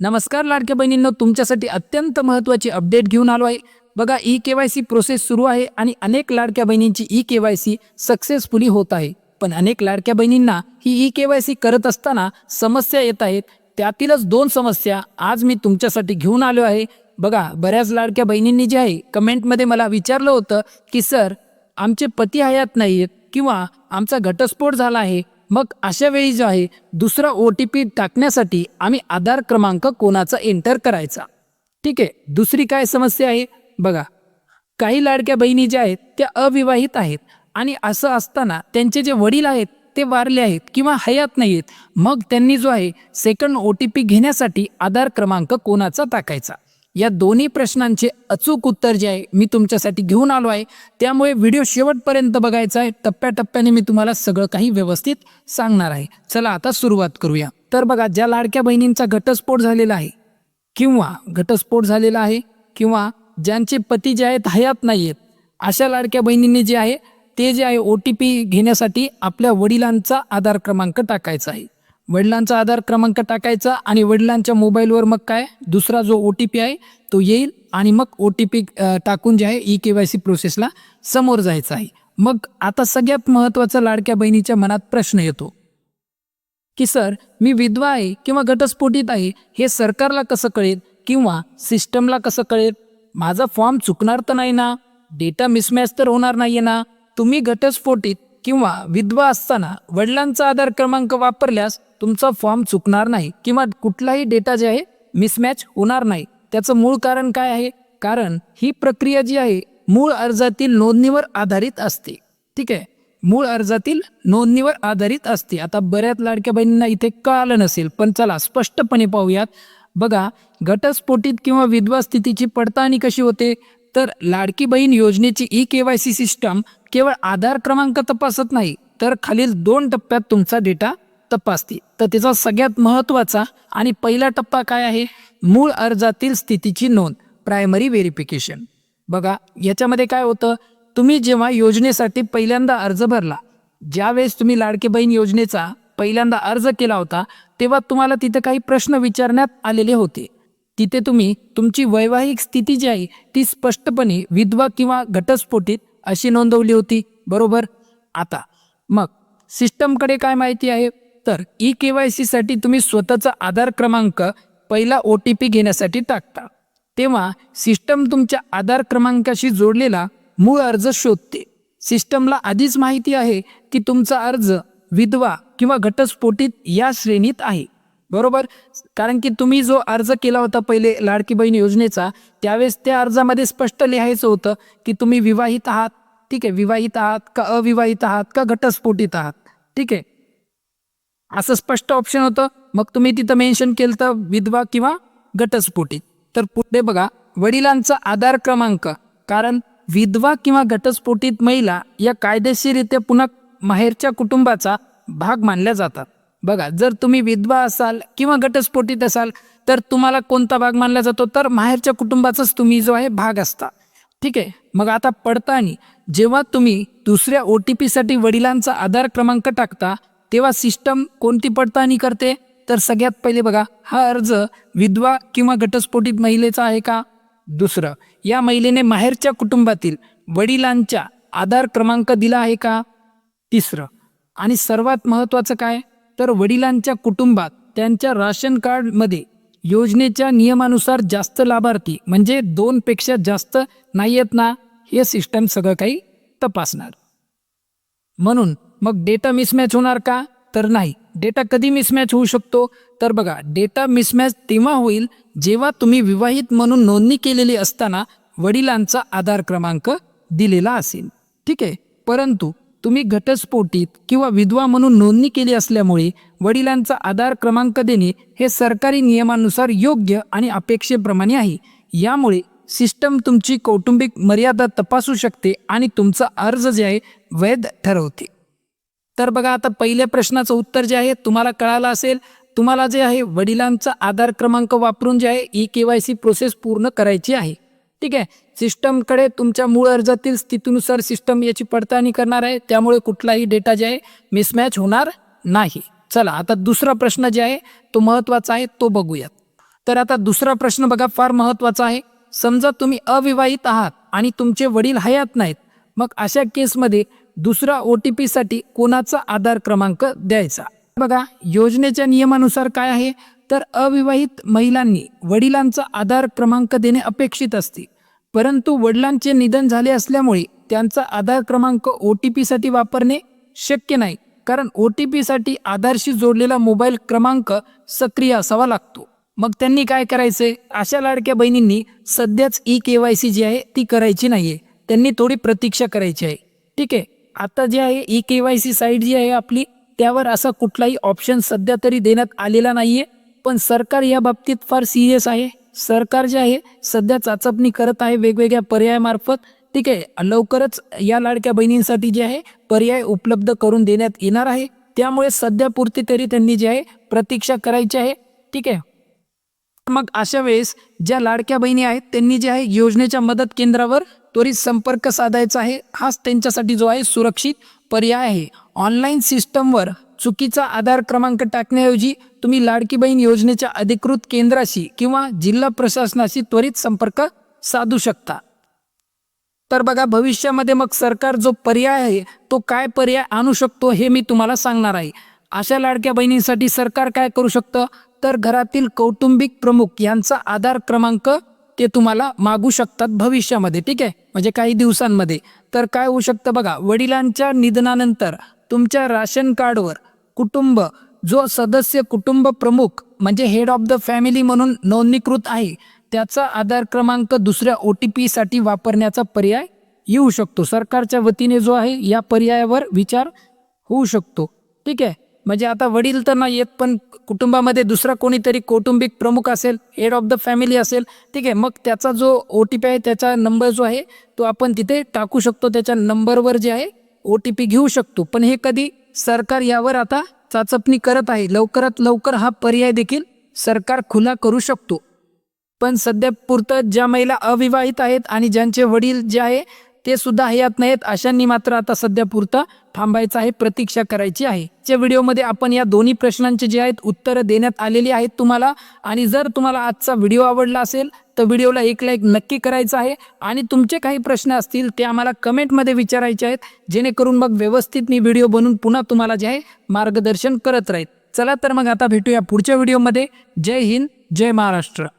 नमस्कार लाडक्या बहिणींनो तुमच्यासाठी अत्यंत महत्त्वाची अपडेट घेऊन आलो आहे. बघा E K Y C process सुरू आहे आणि अनेक लाडक्या बहिणींची E K Y C successfully होत आहे. पण अनेक लाडक्या बहिणींना ही ई के वाय सी करत असताना समस्या येत आहेत. त्यातीलच दोन समस्या आज मी तुमच्यासाठी घेऊन आलो आहे. बघा बऱ्याच लाडक्या बहिणींनी जे आहे कमेंटमध्ये मला विचारलं होतं की सर आमचे पती हयात नाही आहेत किंवा आमचा घटस्फोट झाला आहे. मग अशा वेळी जो आहे दुसरा ओ टी पी टाकण्यासाठी आम्ही आधार क्रमांक कोणाचा एंटर करायचा? ठीक आहे दुसरी काय समस्या आहे? बघा काही लाडक्या बहिणी ज्या आहेत त्या अविवाहित आहेत आणि असं असताना त्यांचे जे वडील आहेत ते वारले आहेत किंवा हयात नाही आहेत मग त्यांनी जो आहे सेकंड ओ टी पी घेण्यासाठी आधार क्रमांक कोणाचा टाकायचा? या दोन्ही प्रश्नांचे अचूक उत्तर जे आहे मी तुमच्यासाठी घेऊन आलो आहे. त्यामुळे व्हिडिओ शेवटपर्यंत बघायचा आहे. टप्प्याटप्प्याने मी तुम्हाला सगळं काही व्यवस्थित सांगणार आहे. चला आता सुरुवात करूया. तर बघा ज्या लाडक्या बहिणींचा घटस्फोट झालेला आहे किंवा घटस्फोट झालेला आहे किंवा ज्यांचे पती जे आहेत हयात नाही आहेत अशा लाडक्या बहिणींनी जे आहे ते जे आहे ओ टी पी घेण्यासाठी आपल्या वडिलांचा आधार क्रमांक टाकायचा आहे. वडिलांचा आधार क्रमांक टाकायचा आणि वडिलांच्या मोबाईलवर मग काय? दुसरा जो ओ टी पी आहे तो येईल आणि मग ओ टी पी टाकून जे आहे ई के वाय सी प्रोसेसला समोर जायचं आहे. मग आता सगळ्यात महत्त्वाचा लाडक्या बहिणीच्या मनात प्रश्न येतो की सर मी विधवा आहे किंवा घटस्फोटीत आहे हे सरकारला कसं कळेल किंवा सिस्टमला कसं कळेल? माझा फॉर्म चुकणार तर नाही ना? डेटा मिसमॅच तर होणार नाही ना? तुम्ही घटस्फोटीत किंवा विधवा असताना वडिलांचा आधार क्रमांक वापरल्यास तुमचा फॉर्म चुकणार नाही किंवा कुठलाही डेटा जे आहे मिसमॅच होणार नाही. त्याचं मूळ कारण काय आहे? कारण ही प्रक्रिया जी आहे मूळ अर्जातील नोंदणीवर आधारित असते. ठीक आहे? मूळ अर्जातील नोंदणीवर आधारित असते. आता बऱ्याच लाडक्या बहिणींना इथे कळालं नसेल पण चला स्पष्टपणे पाहूयात. बघा घटस्फोटीत किंवा विधवा स्थितीची पडताळणी कशी होते? तर लाडकी बहीण योजनेची E K Y C system केवळ आधार क्रमांक तपासत नाही तर खालील दोन टप्प्यात तुमचा डेटा तपासते तर त्याचा सगळ्यात महत्त्वाचा आणि पहिला टप्पा काय आहे? मूळ अर्जातील स्थितीची नोंद प्रायमरी व्हेरिफिकेशन. बघा याच्यामध्ये काय होतं? तुम्ही जेव्हा योजनेसाठी पहिल्यांदा अर्ज भरला ज्यावेळेस तुम्ही लाडकी बहीण योजनेचा पहिल्यांदा अर्ज केला होता तेव्हा तुम्हाला तिथे काही प्रश्न विचारण्यात आलेले होते. तिथे तुम्ही तुमची वैवाहिक स्थिती जी आहे ती स्पष्टपणे विधवा किंवा घटस्फोटीत अशी नोंदवली होती. बरोबर? आता मग सिस्टमकडे काय माहिती आहे? तर ई के वाय सीसाठी तुम्ही स्वतःचा आधार क्रमांक पहिला ओ टी पी घेण्यासाठी टाकता. तेव्हा सिस्टम तुमच्या आधार क्रमांकाशी जोडलेला मूळ अर्ज शोधते. सिस्टमला आधीच माहिती आहे की तुमचा अर्ज विधवा किंवा घटस्फोटीत या श्रेणीत आहे. बरोबर? कारण की तुम्ही जो अर्ज केला होता पहिले लाडकी बहीण योजनेचा त्यावेळेस त्या अर्जामध्ये स्पष्ट लिहायचं होतं की तुम्ही विवाहित आहात ठीक आहे? विवाहित आहात का अविवाहित आहात का घटस्फोटित आहात? ठीक आहे? असं स्पष्ट ऑप्शन होतं. मग तुम्ही तिथं मेन्शन केलं तर विधवा किंवा घटस्फोटित. तर पुढे बघा वडिलांचा आधार क्रमांक कारण विधवा किंवा घटस्फोटित महिला या कायदेशीररित्या पुन्हा माहेरच्या कुटुंबाचा भाग मानल्या जातात. बघा जर तुम्ही विधवा असाल किंवा घटस्फोटीत असाल तर तुम्हाला कोणता भाग मानला जातो? तर माहेरच्या कुटुंबाचाच तुम्ही जो आहे भाग असता. ठीक आहे? मग आता पडताळणी. जेव्हा तुम्ही दुसऱ्या ओ टी पीसाठी वडिलांचा आधार क्रमांक टाकता तेव्हा सिस्टम कोणती पडताळणी करते? तर सगळ्यात पहिले बघा हा अर्ज विधवा किंवा घटस्फोटित महिलेचा आहे का? दुसरं या महिलेने माहेरच्या कुटुंबातील वडिलांच्या आधार क्रमांक दिला आहे का? तिसरं आणि सर्वात महत्त्वाचं काय? तर वडिलांच्या कुटुंबात त्यांच्या राशन कार्डमध्ये योजनेच्या नियमानुसार जास्त लाभार्थी म्हणजे दोनपेक्षा जास्त नाही आहेत ना हे सिस्टम सगळं काही तपासणार. म्हणून मग डेटा मिसमॅच होणार का? तर नाही. डेटा कधी मिसमॅच होऊ शकतो? तर बघा डेटा मिसमॅच तेव्हा होईल जेव्हा तुम्ही विवाहित म्हणून नोंदणी केलेली असताना वडिलांचा आधार क्रमांक दिलेला असेल. ठीक आहे? परंतु तुम्ही घटस्फोटीत किंवा विधवा म्हणून नोंदणी केली असल्यामुळे वडिलांचा आधार क्रमांक देणे हे सरकारी नियमानुसार योग्य आणि अपेक्षेप्रमाणे आहे. यामुळे सिस्टम तुमची कौटुंबिक मर्यादा तपासू शकते आणि तुमचा अर्ज जे आहे वैध ठरवते. तर बघा आता पहिल्या प्रश्नाचं उत्तर जे आहे तुम्हाला कळालं असेल. तुम्हाला जे आहे वडिलांचा आधार क्रमांक वापरून जे आहे E K Y C process पूर्ण करायची आहे. ठीक आहे? सिस्टमकडे तुमच्या मूळ अर्जातील स्थितीनुसार सिस्टम याची पडताळणी करणार आहे. त्यामुळे कुठलाही डेटा जे आहे मिसमॅच होणार नाही. चला आता दुसरा प्रश्न जे आहे तो महत्त्वाचा आहे तो बघूयात. तर आता दुसरा प्रश्न बघा फार महत्त्वाचा आहे. समजा तुम्ही अविवाहित आहात आणि तुमचे वडील हयात नाहीत मग अशा केसमध्ये दुसरा ओ टी पीसाठी कोणाचा आधार क्रमांक द्यायचा? बघा योजनेच्या नियमानुसार काय आहे? तर अविवाहित महिलांनी वडिलांचा आधार क्रमांक देणे अपेक्षित असते. परंतु वडिलांचे निधन झाले असल्यामुळे त्यांचा आधार क्रमांक ओ टी पीसाठी वापरणे शक्य नाही कारण ओ टी पीसाठी आधारशी जोडलेला मोबाईल क्रमांक सक्रिय असावा लागतो. मग त्यांनी काय करायचंय अशा लाडक्या बहिणींनी सध्याच ई के वाय सी जी आहे ती करायची नाहीये. त्यांनी थोडी प्रतीक्षा करायची आहे. ठीक आहे आता जे आहे E K Y C site जी आहे आपली त्यावर असा कुठलाही ऑप्शन सध्या तरी देण्यात आलेला नाहीये पण सरकार या बाबतीत फार सिरियस आहे. सरकार जे आहे सध्या चाचपणी करत आहे वेगवेगळ्या पर्यायामार्फत. ठीक आहे लवकरच या लाडक्या बहिणींसाठी जे आहे पर्याय उपलब्ध करून देण्यात येणार आहे. त्यामुळे सध्या पुरती तरी त्यांनी जे आहे प्रतीक्षा करायची आहे. ठीक आहे. मग अशा वेळेस ज्या लाडक्या बहिणी आहेत त्यांनी जे आहे योजनेच्या मदत केंद्रावर त्वरित संपर्क साधायचा आहे. हाच त्यांच्यासाठी जो आहे सुरक्षित पर्याय आहे. ऑनलाईन सिस्टमवर चुकीचा आधार क्रमांक टाकण्याऐवजी तुम्ही लाडकी बहीण योजनेच्या अधिकृत केंद्राशी किंवा जिल्हा प्रशासनाशी त्वरित संपर्क साधू शकता. तर बघा भविष्यामध्ये मग सरकार जो पर्याय आहे तो काय पर्याय आणू शकतो हे मी तुम्हाला सांगणार आहे. अशा लाडक्या बहिणींसाठी सरकार काय करू शकतं? तर घरातील कौटुंबिक प्रमुख यांचा आधार क्रमांक ते तुम्हाला मागू शकतात भविष्यामध्ये ठीक आहे? म्हणजे काही दिवसांमध्ये. तर काय होऊ शकतं बघा वडिलांच्या निधनानंतर तुमच्या राशन कार्डवर कुटुंब जो सदस्य कुटुंब प्रमुख म्हणजे हेड ऑफ द फॅमिली म्हणून नोंदणीकृत आहे त्याचा आधार क्रमांक दुसऱ्या ओ टी पीसाठी वापरण्याचा पर्याय येऊ शकतो. सरकारच्या वतीने जो आहे या पर्यायावर विचार होऊ शकतो. ठीक आहे? म्हणजे आता वडील तर नाही येत पण कुटुंबामध्ये दुसरा कोणीतरी कौटुंबिक प्रमुख असेल हेड ऑफ द फॅमिली असेल ठीक आहे? मग त्याचा जो ओ टी पी आहे त्याचा नंबर जो आहे तो आपण तिथे टाकू शकतो. त्याच्या नंबरवर जे आहे ओ टी पी घेऊ शकतो. पण हे कधी सरकार यावर आता चाचपणी करत आहे. लवकरात लवकर हा पर्याय देखील सरकार खुला करू शकतो. पण सध्या पुरतं ज्या महिला अविवाहित आहेत आणि ज्यांचे वडील जे आहे ते सुद्धा हयात नाहीत. अशांनी मात्र आता सध्या पुरता थांबायचं आहे प्रतीक्षा करायची आहे. या व्हिडिओमध्ये आपण या दोन्ही प्रश्नांचे जे आहेत उत्तरं देण्यात आलेली आहेत तुम्हाला. आणि जर तुम्हाला आजचा व्हिडिओ आवडला असेल तर व्हिडिओला एक लाईक नक्की करायचं आहे. आणि तुमचे काही प्रश्न असतील ते आम्हाला कमेंटमध्ये विचारायचे आहेत. जेणेकरून मग व्यवस्थित मी व्हिडिओ बनवून पुन्हा तुम्हाला जे आहे मार्गदर्शन करत राहील. चला तर मग आता भेटूया पुढच्या व्हिडिओमध्ये. जय हिंद जय महाराष्ट्र.